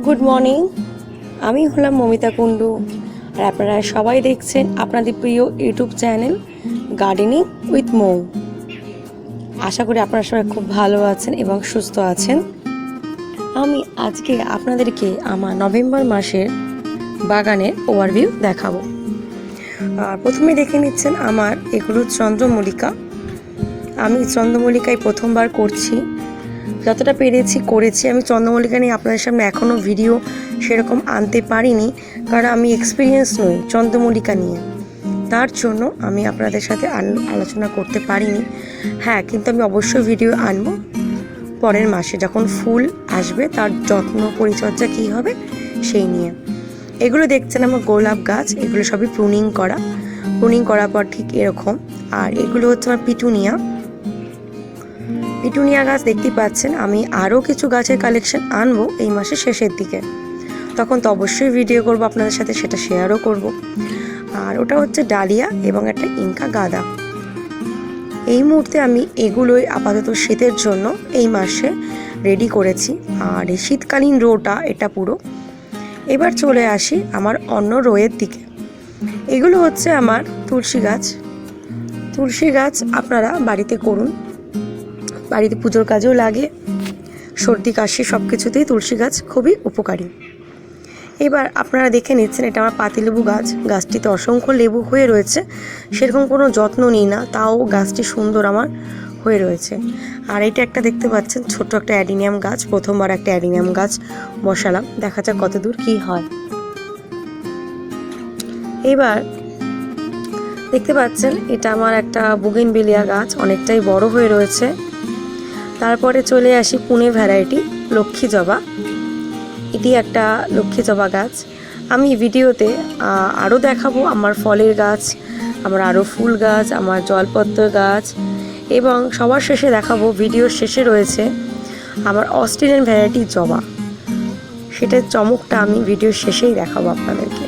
Good morning আমি হলাম মমিতা কুণ্ডু। আর আপনারা সবাই দেখছেন আপনাদের প্রিয় YouTube channel gardening with Mou আশা করি আপনারা সবাই খুব ভালো আছেন এবং সুস্থ আছেন। আমি আজকে আপনাদেরকে আমার নভেম্বর মাসের বাগানের ওভারভিউ দেখাবো। আর প্রথমে দেখে নিচ্ছেন আমার এগুলো চন্দ্রমল্লিকা। আমি চন্দ্রমল্লিকায় প্রথমবার করছি। যতটা পেরেছি করেছি। আমি চন্দ্রমল্লিকা নিয়ে আপনাদের সামনে এখনও ভিডিও সেরকম আনতে পারিনি, কারণ আমি এক্সপিরিয়েন্স নই চন্দ্রমল্লিকা নিয়ে। তার জন্য আমি আপনাদের সাথে আল- আলোচনা করতে পারিনি। হ্যাঁ কিন্তু আমি অবশ্যই ভিডিও আনব পরের মাসে, যখন ফুল আসবে, তার যত্ন পরিচর্যা কী হবে সেই নিয়ে। এগুলো দেখছেন আমার গোলাপ গাছ, এগুলো সবই প্রুনিং করা। প্রুনিং করার পর ঠিক এরকম। আর এগুলো হচ্ছে আমার পিটুনিয়া। পিটুনিয়া গাছ দেখতে পাচ্ছেন, আমি আরও কিছু গাছের কালেকশন আনব এই মাসের শেষের দিকে। তখন তো অবশ্যই ভিডিও করব আপনাদের সাথে, সেটা শেয়ারও করব। আর ওটা হচ্ছে ডালিয়া এবং একটা ইনকা গাঁদা। এই মুহূর্তে আমি এগুলোই আপাতত শীতের জন্য এই মাসে রেডি করেছি। আর এই শীতকালীন রোটা, এটা পুরো। এবার চলে আসি আমার অন্য রোয়ের দিকে। এগুলো হচ্ছে আমার তুলসী গাছ। তুলসী গাছ আপনারা বাড়িতে করুন। বাড়িতে পুজোর কাজেও লাগে। সর্দি, কাশি সব কিছুতেই তুলসী গাছ খুবই উপকারী। এবার আপনারা দেখে নিচ্ছেন, এটা আমার পাতিলেবু গাছ। গাছটিতে অসংখ্য লেবু হয়ে রয়েছে। সেরকম কোনো যত্ন নিই না, তাও গাছটি সুন্দর আমার হয়ে রয়েছে। আর এটা একটা দেখতে পাচ্ছেন, ছোট্ট একটা অ্যাডিনিয়াম গাছ, প্রথমবার একটা অ্যাডিনিয়াম গাছ বসালাম। দেখা যাক কত দূর কী হয়। এবার দেখতে পাচ্ছেন, এটা আমার একটা বুগিন বুগেনবেলিয়া গাছ, অনেকটাই বড় হয়ে রয়েছে। তারপরে চলে আসি পুনে ভ্যারাইটি লক্ষ্মী জবা। এটি একটা লক্ষ্মী জবা গাছ। আমি ভিডিওতে আরও দেখাবো আমার ফলের গাছ, আমার আরও ফুল গাছ, আমার জলপদ্র গাছ এবং সবার শেষে দেখাবো ভিডিওর শেষে রয়েছে আমার অস্ট্রেলিয়ান ভ্যারাইটি জবা। সেটার চমকটা আমি ভিডিওর শেষেই দেখাবো আপনাদেরকে।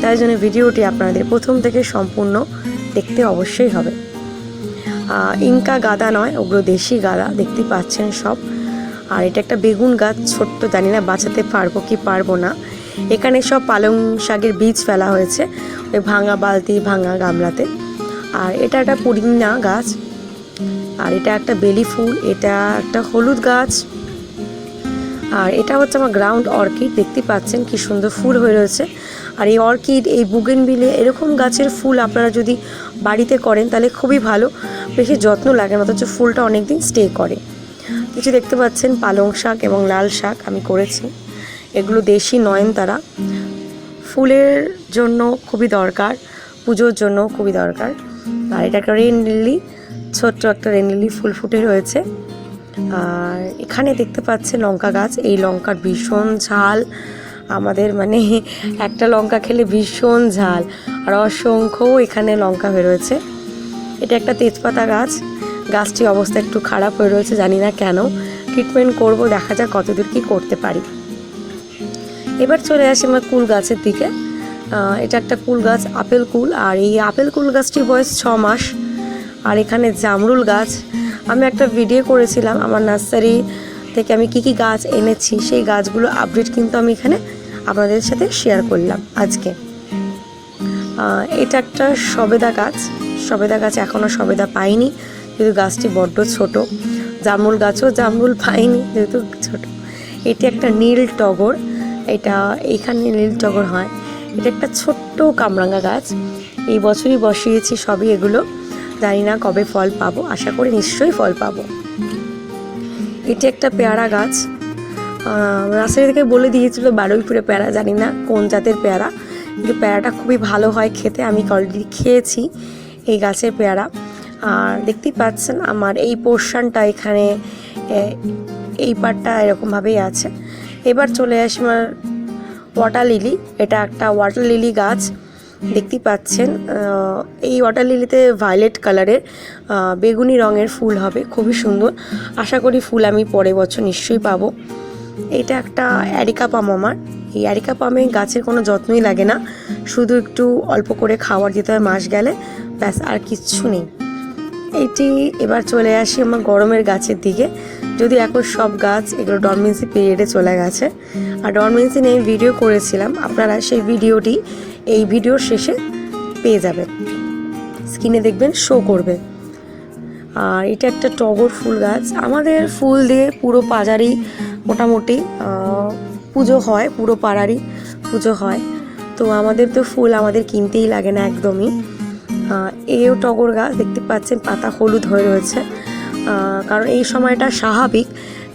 তাই জন্য ভিডিওটি আপনাদের প্রথম থেকে সম্পূর্ণ দেখতে অবশ্যই হবে। ইনকা গাদা নয়, ওগুলো দেশি গাদা, দেখতে পাচ্ছেন সব। আর এটা একটা বেগুন গাছ, ছোট্ট, জানি না বাঁচাতে পারব কি পারব না। এখানে সব পালং শাকের বীজ ফেলা হয়েছে, ওই ভাঙা বালতি, ভাঙা গামলাতে। আর এটা একটা পুদিনা গাছ, আর এটা একটা বেলি ফুল, এটা একটা হলুদ গাছ। আর এটা হচ্ছে আমার গ্রাউন্ড অর্কিড দেখতে পাচ্ছেন কি সুন্দর ফুল হয়ে রয়েছে। আর এই অর্কিড এই বুগেনবিলে এরকম গাছের ফুল আপনারা যদি বাড়িতে করেন তাহলে খুবই ভালো, বেশি যত্ন লাগে না, অথচ ফুলটা অনেক দিন স্টে করে কিছু দেখতে পাচ্ছেন পালং শাক এবং লাল শাক আমি করেছি। এগুলো দেশি নয়নতারা। ফুলের জন্য খুবই দরকার, পুজোর জন্য খুবই দরকার। আর এটা একটা রেন লিলি ছোট্ট একটা রেন লিলি ফুল ফুটে রয়েছে। আর এখানে দেখতে পাচ্ছে লঙ্কা গাছ। এই লঙ্কার ভীষণ ঝাল। আমাদের মানে একটা লঙ্কা খেলে ভীষণ ঝাল। আর অসংখ্য এখানে লঙ্কা হয়ে রয়েছে এটা একটা তেজপাতা গাছ। গাছটির অবস্থা একটু খারাপ হয়ে রয়েছে, জানি না কেন। ট্রিটমেন্ট করব, দেখা যাক কতদূর কি করতে পারি। এবার চলে আসি আমার কুল গাছের দিকে। এটা একটা কুল গাছ, আপেল কুল। আর এই আপেল কুল গাছটির বয়স ছ মাস। আর এখানে জামরুল গাছ। আমি একটা ভিডিও করেছিলাম আমার নার্সারি থেকে আমি কি কি গাছ এনেছি, সেই গাছগুলো আপডেট কিন্তু আমি এখানে আপনাদের সাথে শেয়ার করলাম আজকে। এটা একটা সবেদা গাছ সবেদা গাছ এখনও সবেদা পাইনি, যেহেতু গাছটি বড্ড ছোট। জামরুল গাছও জামরুল পাইনি, যেহেতু ছোট। এটি একটা নীল টগর, এটা এইখানে নীল টগর হয়। এটা একটা ছোট্ট কামরাঙ্গা গাছ, এই বছরই বসিয়েছি সবই এগুলো। জানি না কবে ফল পাবো, আশা করি নিশ্চয়ই ফল পাবো। এটি একটা পেয়ারা গাছ। রাস্তায় থেকে বলে দিয়েছিল বারুইপুরে পেয়ারা, জানি না কোন জাতের পেয়ারা। কিন্তু পেয়ারাটা খুবই ভালো হয় খেতে, আমি অলরেডি খেয়েছি এই গাছের পেয়ারা। আর দেখতেই পাচ্ছেন আমার এই পোর্শনটা এখানে এই পাটটা এরকমভাবেই আছে। এবার চলে আসি আমার ওয়াটার লিলি এটা একটা ওয়াটার লিলি গাছ। দেখতেই পাচ্ছেন এই ওয়াটার লিলিতে ভায়োলেট কালারের বেগুনি রঙের ফুল হবে, খুবই সুন্দর। আশা করি ফুল আমি পরের বছর নিশ্চয়ই পাবো। এটা একটা অ্যারিকা পাম আমার। এই অ্যারিকা পামে গাছের কোনো যত্নই লাগে না। শুধু একটু অল্প করে খাবার দিতে হয় মাস গেলে, ব্যাস, আর কিচ্ছু নেই। এটি এবার চলে আসি আমার গরমের গাছের দিকে। যদি এখন সব গাছ এগুলো ডরমেন্সি পিরিয়ডে চলে গেছে। আর ডরমেন্সি নিয়ে ভিডিও করেছিলাম। আপনারা সেই ভিডিওটি এই ভিডিওর শেষে পেয়ে যাবেন স্ক্রিনে দেখবেন শো করবে। আর এটা একটা টগর ফুল গাছ। আমাদের ফুল দিয়ে পুরো বাজারেই মোটামুটি পুজো হয়, পুরো পাড়ারই পুজো হয়। তো আমাদের তো ফুল আমাদের কিনতেই লাগে না একদমই। এও টগর গাছ, দেখতে পাচ্ছেন পাতা হলুদ হয়ে রয়েছে। কারণ এই সময়টা স্বাভাবিক।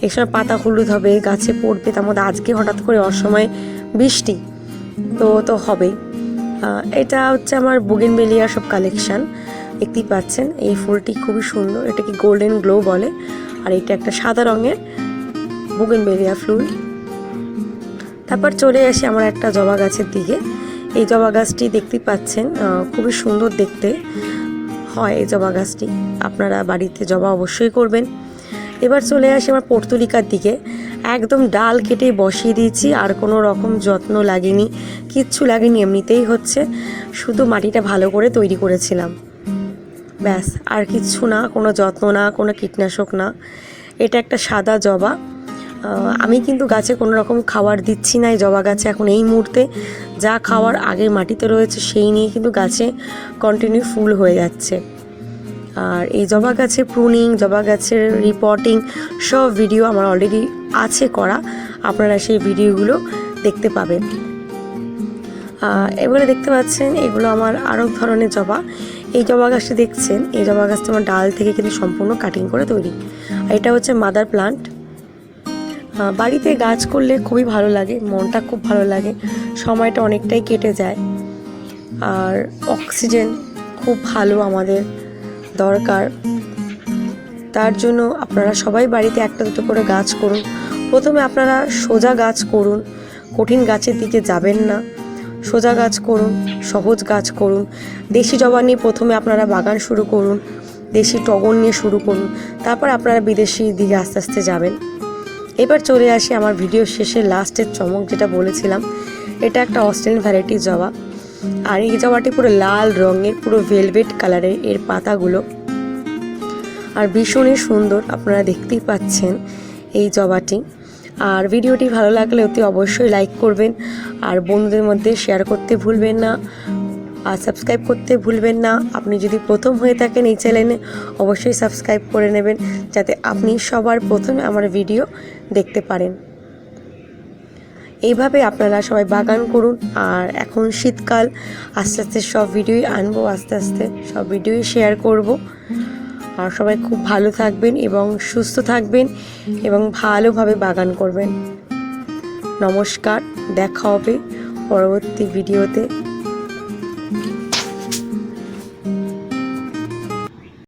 এই সময় পাতা হলুদ হবে, গাছে পড়বে, তার মধ্যে আজকে হঠাৎ করে অসময়ে বৃষ্টি। তো তো হবেই। এটা হচ্ছে আমার বুগেনবেলিয়ার সব কালেকশন দেখতেই পাচ্ছেন, এই ফুলটি খুবই সুন্দর। এটাকে গোল্ডেন গ্লো বলে, আর এটা একটা সাদা রঙের বুগেন বেলিয়া ফুল। তারপর চলে আসি আমার একটা জবা গাছের দিকে। এই জবা গাছটি দেখতেই পাচ্ছেন খুবই সুন্দর দেখতে হয় এই জবা গাছটি। আপনারা বাড়িতে জবা অবশ্যই করবেন। এবার চলে আসি আমার পর্তুলিকার দিকে। একদম ডাল কেটে বসিয়ে দিয়েছি, আর কোনো রকম যত্ন লাগেনি, কিচ্ছু লাগেনি, এমনিতেই হচ্ছে। শুধু মাটিটা ভালো করে তৈরি করেছিলাম। ব্যাস, আর কিচ্ছু না, কোনো যত্ন না, কোনো কীটনাশক না। এটা একটা সাদা জবা। আমি কিন্তু গাছে কোনো রকম খাবার দিচ্ছি না, এই জবা গাছে এখন এই মুহূর্তে। যা খাওয়ার আগে মাটিতে রয়েছে, সেই নিয়ে কিন্তু গাছে কন্টিনিউ ফুল হয়ে যাচ্ছে। আর এই জবা গাছের প্রুনিং জবা গাছের রিপোর্টিং সব ভিডিও আমার অলরেডি আছে করা। আপনারা সেই ভিডিওগুলো দেখতে পাবেন। এবারে দেখতে পাচ্ছেন, এগুলো আমার আরও ধরনের জবা। এই জবা গাছটা দেখছেন, এই জবা গাছটা আমার ডাল থেকে কিন্তু সম্পূর্ণ কাটিং করে তৈরি। এটা হচ্ছে মাদার প্লান্ট বাড়িতে গাছ করলে খুবই ভালো লাগে, মনটা খুব ভালো লাগে, সময়টা অনেকটাই কেটে যায়। আর অক্সিজেন খুব ভালো আমাদের দরকার। তার জন্য আপনারা সবাই বাড়িতে একটা দুটো করে গাছ করুন। প্রথমে আপনারা সোজা গাছ করুন। কঠিন গাছের দিকে যাবেন না। সোজা গাছ করুন, সহজ গাছ করুন। দেশি জবা নিয়ে প্রথমে আপনারা বাগান শুরু করুন, দেশি টগর নিয়ে শুরু করুন। তারপর আপনারা বিদেশি দিকে আস্তে আস্তে যাবেন। এবার চলে আসি আমার ভিডিও শেষে লাস্টের চমক যেটা বলেছিলাম। এটা একটা অস্ট্রেলিয়ান ভ্যারাইটি জবা। আর এই জবাটি পুরো লাল রঙের, পুরো ভেলভেট কালারের এর পাতাগুলো। আর ভীষণই সুন্দর আপনারা দেখতেই পাচ্ছেন এই জবাটি আর ভিডিওটি ভালো লাগলে অতি অবশ্যই লাইক করবেন। আর বন্ধুদের মধ্যে শেয়ার করতে ভুলবেন না। আর সাবস্ক্রাইব করতে ভুলবেন না। আপনি যদি প্রথম হয়ে থাকেন এই চ্যানেলে অবশ্যই সাবস্ক্রাইব করে নেবেন, যাতে আপনি সবার প্রথমে আমার ভিডিও দেখতে পারেন। এইভাবে আপনারা সবাই বাগান করুন। আর এখন শীতকাল, আস্তে আস্তে সব ভিডিওই আনব, আস্তে আস্তে সব ভিডিওই শেয়ার করব। আর সবাই খুব ভালো থাকবেন এবং সুস্থ থাকবেন এবং ভালোভাবে বাগান করবেন। নমস্কার, দেখা হবে পরবর্তী ভিডিওতে।